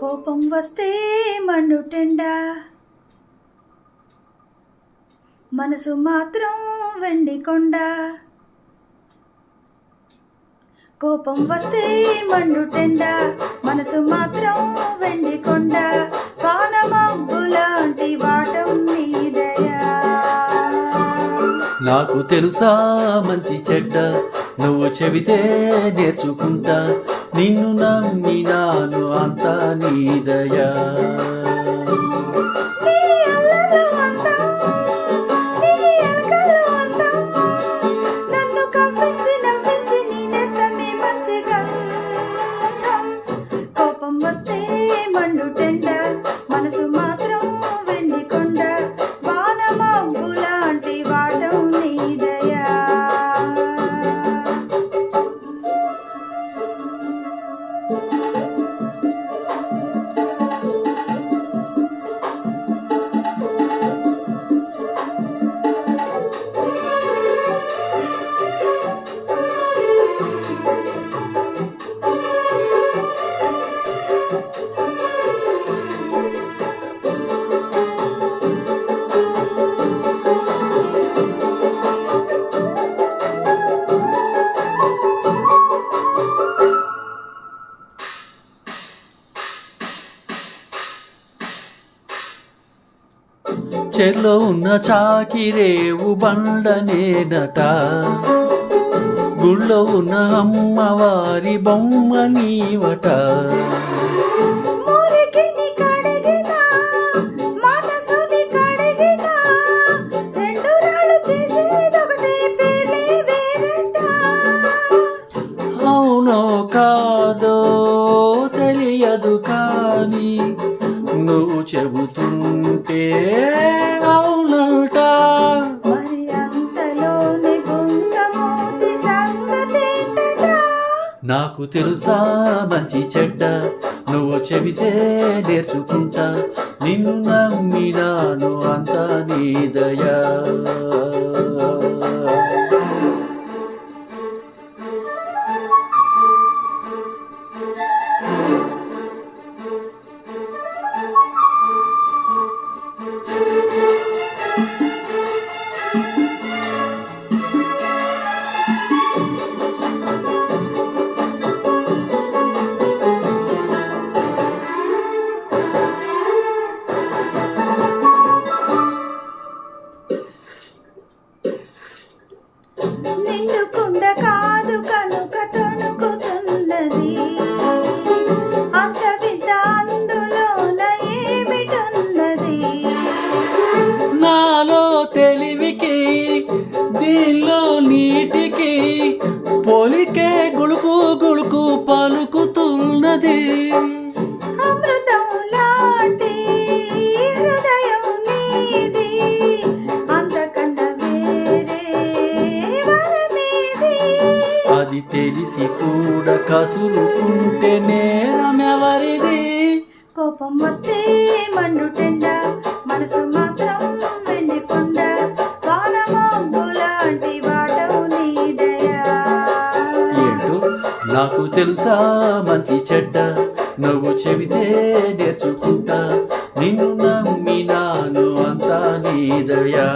కోపం వస్తే మండుటెండా మనసు మాత్రం వెండి కొండ కోపం వస్తే మండుటెండ మనసు మాత్రం వెండి కొండ పానమబ్బులాంటి వాటం నీదయా నాకు తెలుసా మంచి చెడ్డ నువ్వు చెబితే నేర్చుకుంటా. నిన్ను నమ్మినాను అంత నీదయా నీ అల్లలు అందం, నీ చెర్లో ఉన్న చాకిరేవు బండనేనట గుళ్ళో ఉన్న అమ్మవారి బొమ్మ నీవట. అవునో కాదో తెలియదు కానీ నువ్వు చెబుతుంటే అవునట. మరి అంతలోని బుంగమూతి సంగతేంటట నాకు తెలుసా మంచి చెడ్డ నువ్వు చెబితే నేర్చుకుంటా. నిన్ను నమ్మినాను అంతా నీదయా నిండుకుండ పోలికే గుళుకు గుళుకు పలుకుతున్నది. అమృతం లాంటి హృదయం నీది అంతకన్నా వేరే వరమేది. అది తెలిసి కూడా కసురుకుంటే నేరమెవరిది? కోపం వస్తే మండుటెండ మనసు మాత్రం నాకు తెలుసా మంచి చెడ్డ? నువ్వు చెబితే నేర్చుకుంటా. నిన్ను నమ్మినాను అంతా నీదయా